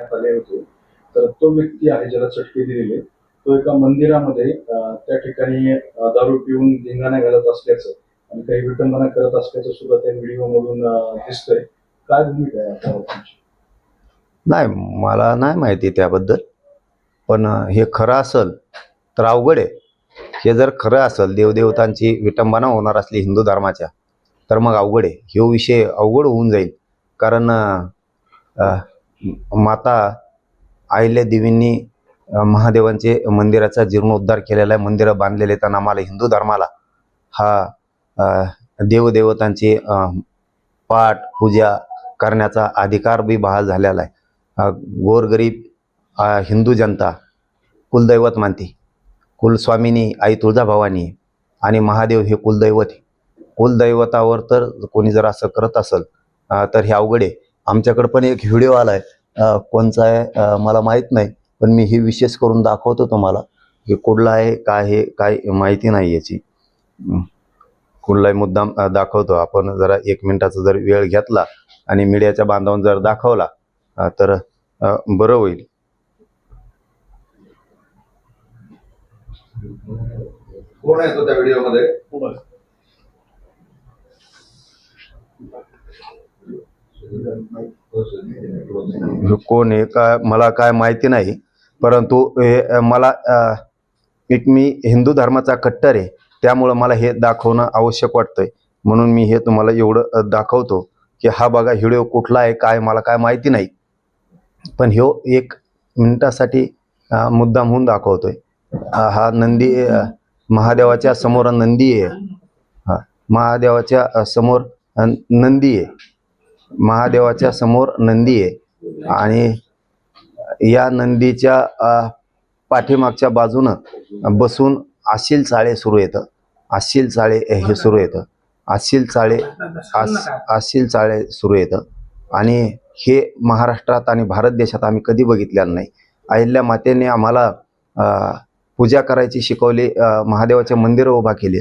करण्यात आले होते. तर तो व्यक्ती आहे ज्याला चटके दिलेले तो एका मंदिरामध्ये त्या ठिकाणी दारू पिऊन धिंगाणा घालत असल्याचं आणि काही विटंबना करत असल्याचं सुद्धा त्या व्हिडिओ मधून दिसतंय. काय भूमिका आहे आता नाही मला नाही माहिती त्याबद्दल. पण हे खरं असेल तर अवघड आहे. हे जर खरं असेल देवदेवतांची विटंबना होणार असली हिंदू धर्माच्या तर मग अवघड आहे. हे विषय अवघड होऊन जाईल. कारण माता आहिल्या देवींनी महादेवांचे मंदिराचा जीर्णोद्धार केलेला आहे मंदिरं बांधलेले त्यांना आम्हाला हिंदू धर्माला हा देवदेवतांची पाठ पूजा करण्याचा अधिकार बी बहाल झालेला आहे. गोरगरीब हिंदू जनता कुलदैवत मानते. कुलस्वामिनी आई तुळजाभवानी आणि महादेव हे कुलदैवत कुलदैवतावर तर कोणी जर असं करत असेल तर हे अवघड आहे. आमच्याकडे पण एक व्हिडिओ आलाय. कोणचा आहे? मला माहीत नाही पण मी हे विशेष करून दाखवतो तुम्हाला. हे कुठला आहे काय हे काय माहिती नाही याची. कुठलाही मुद्दाम दाखवतो. आपण जरा एक मिनिटाचा जर वेळ घेतला आणि मीडियाच्या बांधवांना जर दाखवला तर बरं होईल. कोण आहे तो त्या व्हिडिओमध्ये? हे कोण आहे काय मला काय माहिती नाही परंतु हे मला एक मी हिंदू धर्माचा कट्टर आहे त्यामुळं मला हे दाखवणं आवश्यक वाटतंय. म्हणून मी हे तुम्हाला एवढं दाखवतो की हा बघा व्हिडिओ कुठला आहे काय मला काय माहिती नाही. पण ह्यो एक मिनिटासाठी मुद्दाम होऊन दाखवतोय. हा नंदी महादेवाच्या समोर नंदी आहे. हा महादेवाच्या समोर नंदी आहे. महादेवाच्या समोर नंदी आहे. आणि या नंदीच्या पाठीमागच्या बाजूनं बसून आशील चाळे सुरू येतं. आशील चाळे हे सुरू येतं. आशील चाळे आस आशील चाळे सुरू येतं. आणि हे महाराष्ट्रात आणि भारत देशात आम्ही कधी बघितलेलं नाही. अहिल्या मातेने आम्हाला पूजा करायची शिकवली महादेवाचे मंदिरं उभा केली.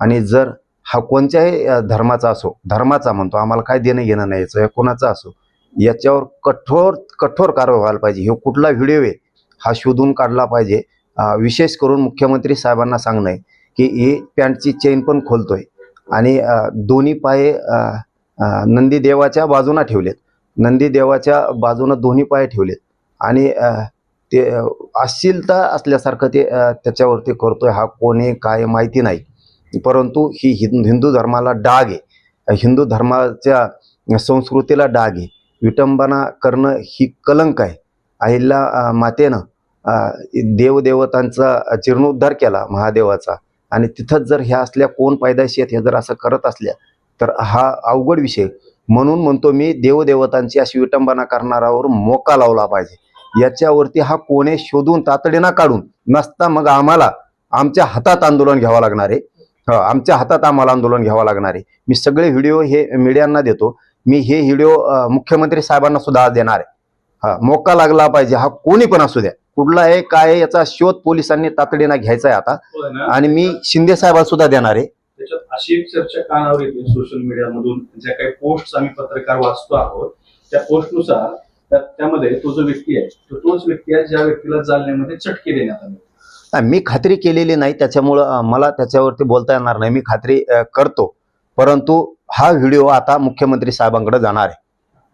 आणि जर हा कोणत्याही धर्माचा असो धर्माचा म्हणतो आम्हाला काय देणं घेणं नाही याचं कोणाचा असो याच्यावर कठोर कठोर कारवाई व्हायला पाहिजे. हे कुठला व्हिडिओ आहे हा शोधून काढला पाहिजे. विशेष करून मुख्यमंत्री साहेबांना सांगणं आहे की ही पॅन्टची चेन पण खोलतोय. आणि दोन्ही पाय नंदीदेवाच्या बाजूनं ठेवलेत. नंदीदेवाच्या बाजूनं दोन्ही पाय ठेवलेत. आणि ते अ, अश्लीलता असल्यासारखं ते त्याच्यावरती करतोय. हा कोण आहे काय माहिती नाही. परंतु ही हिंदू धर्माला डाग आहे. हिंदू धर्माच्या संस्कृतीला डाग आहे. विटंबना करणं ही कलंक आहे. अहिल्या मातेनं देवदेवतांचा जीर्णोद्धार केला महादेवाचा. आणि तिथंच जर ह्या असल्या कोण पायदाशी आहेत हे जर असं करत असल्या तर हा अवघड विषय. म्हणून म्हणतो मी देवदेवतांची अशी विटंबना करणारावर मोका लावला पाहिजे. याच्यावरती हा कोणे शोधून तातडीनं काढून नसता मग आम्हाला आमच्या हातात आंदोलन घ्यावं लागणार आहे. आमच्या हातात आम्हाला आंदोलन घ्यावं लागणार आहे. मी सगळे व्हिडिओ हे मीडियांना देतो. मी हे व्हिडिओ मुख्यमंत्री साहेबांना सुद्धा आज देणार आहे. हा मोका लागला पाहिजे. हा कोणी पण असू द्या. कुठला आहे काय याचा शोध पोलिसांनी तातडीनं घ्यायचा आहे आता. ना? आणि मी शिंदे साहेबांना सुद्धा देणार आहे. त्याच्यात अशी एक चर्चा कानावर येते सोशल मीडियामधून ज्या काही पोस्ट आम्ही पत्रकार वाचतो आहोत त्या पोस्टनुसार त्या- त्यामध्ये तो जो व्यक्ती आहे तो तोच व्यक्ती आहे ज्या व्यक्तीला जालन्यामध्ये चटके देण्यात आले. मी खात्री केलेली नाही. त्याच्यामुळं मला त्याच्यावरती बोलता येणार नाही. मी खात्री करतो. परंतु हा व्हिडिओ आता मुख्यमंत्री साहेबांकडे जाणार आहे.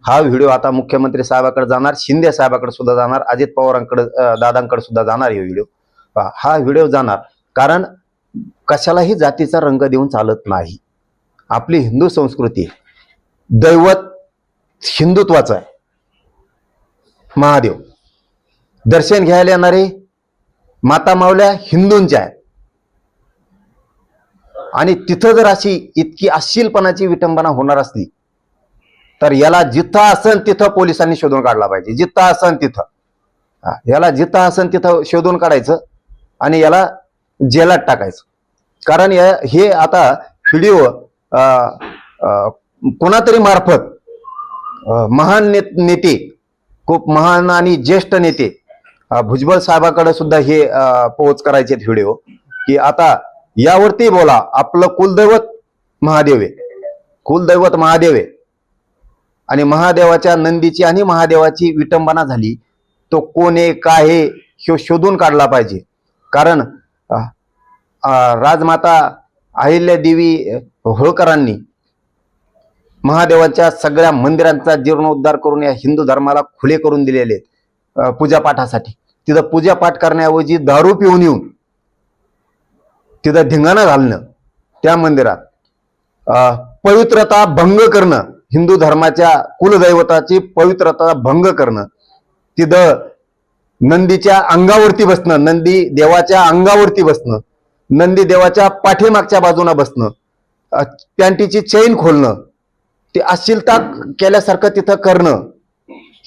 हा व्हिडिओ आता मुख्यमंत्री साहेबाकडे जाणार शिंदे साहेबाकडे सुद्धा जाणार अजित पवारांकडे दादांकडे सुद्धा जाणार हे व्हिडिओ. हा- व्हिडिओ जाणार. कारण कशालाही जातीचा रंग देऊन चालत नाही. आपली हिंदू संस्कृती दैवत हिंदुत्वाचं आहे. महादेव. दर्शन घ्यायला येणारे माता मावल्या हिंदूंच्या आहेत. आणि तिथं जर अशी इतकी अश्लीलपणाची विटंबना होणार असली तर याला जिथं असन तिथं पोलिसांनी शोधून काढला पाहिजे. जिथं असन तिथं. याला जिथं असन तिथं शोधून काढायचं आणि याला जेलात टाकायचं. कारण या हे आता व्हिडिओ कोणातरी मार्फत महान ने- नेते खूप महान आणि ज्येष्ठ नेते भुजबळ साहेबाकडे सुद्धा हे पोहोच करायचे व्हिडिओ की आता यावरती बोला आपलं कुलदैवत महादेव आहे. कुलदैवत महादेव आहे. आणि महादेवाच्या नंदीची आणि महादेवाची विटंबना झाली. तो कोण आहे काय आहे ह्यो शोधून काढला पाहिजे. कारण राजमाता अहिल्या देवी होळकरांनी महादेवाच्या सगळ्या मंदिरांचा जीर्णोद्धार करून या हिंदू धर्माला खुले करून दिलेले आहेत पूजापाठासाठी. तिथं पूजापाठ करण्याऐवजी दारू पिऊन येऊन तिथं धिंगाणं घालणं त्या मंदिरात पवित्रता भंग करणं हिंदू धर्माच्या कुलदैवताची पवित्रता भंग करणं तिथं नंदीच्या अंगावरती बसणं नंदी देवाच्या अंगावरती बसणं नंदी देवाच्या पाठीमागच्या बाजूला बसणं पॅन्टीची चैन खोलणं ते अश्लीलता केल्यासारखं तिथं करणं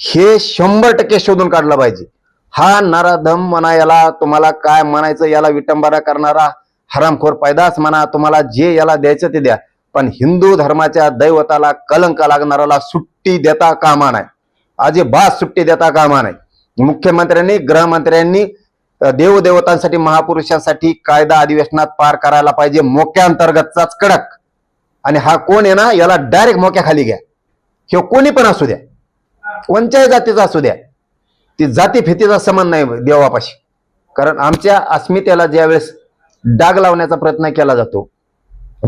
हे शंभर टक्के शोधून काढलं पाहिजे. हा नराधम म्हणा याला तुम्हाला काय म्हणायचं याला विटंबना करणारा हरामखोर पैदास म्हणा तुम्हाला जे याला द्यायचं ते द्या. पण हिंदू धर्माच्या दैवताला कलंक लागणाऱ्याला सुट्टी देता कामा नाही अजिबात सुट्टी देता कामा नाही मुख्यमंत्र्यांनी गृहमंत्र्यांनी देवदेवतांसाठी महापुरुषांसाठी कायदा अधिवेशनात पार करायला पाहिजे. मोक्या अंतर्गतचाच कडक. आणि हा कोण आहे ना याला डायरेक्ट मोक्याखाली घ्या. किंवा कोणी पण असू द्या. कोणत्याही जातीचा असू द्या. ती जाती फितीचा समान नाही देवापाशी. कारण आमच्या अस्मितेला ज्यावेळेस डाग लावण्याचा प्रयत्न केला जातो.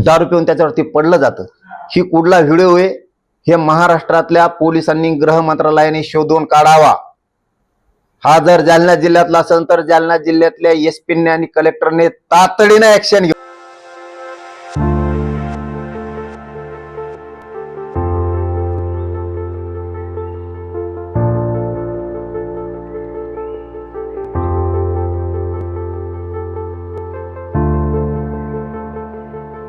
दारू पिऊन त्याच्यावरती पडलं जातं. ही कुठला व्हिडिओ आहे? हे महाराष्ट्रातल्या पोलिसांनी गृह मंत्रालयाने शोधून काढावा. हा जर जालना जिल्ह्यातला असेल तर जालना जिल्ह्यातल्या एसपीने आणि कलेक्टरने तातडीनं ऍक्शन घेऊ.